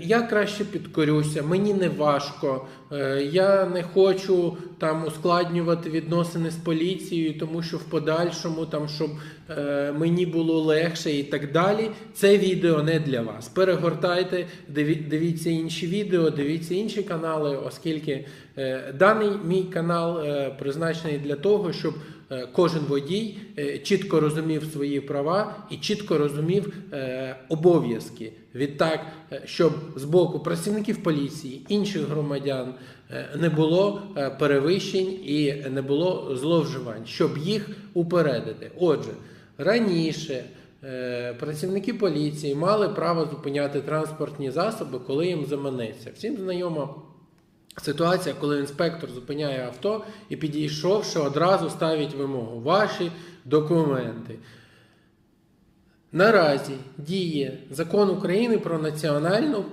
Я краще підкорюся, мені не важко. е, Я не хочу там ускладнювати відносини з поліцією, тому що в подальшому там, щоб е, мені було легше і так далі. Це відео не для вас. Перегортайте, дивіться інші відео, дивіться інші канали, оскільки е, даний мій канал е, призначений для того, щоб кожен водій е, чітко розумів свої права і чітко розумів е, обов'язки. Відтак, е, щоб з боку працівників поліції, інших громадян е, не було е, перевищень і не було зловживань, щоб їх упередити. Отже, раніше е, працівники поліції мали право зупиняти транспортні засоби, коли їм заманеться. Всім знайомо Ситуація, коли інспектор зупиняє авто і підійшовши, одразу ставить вимогу ваші документи. Наразі діє закон України про національну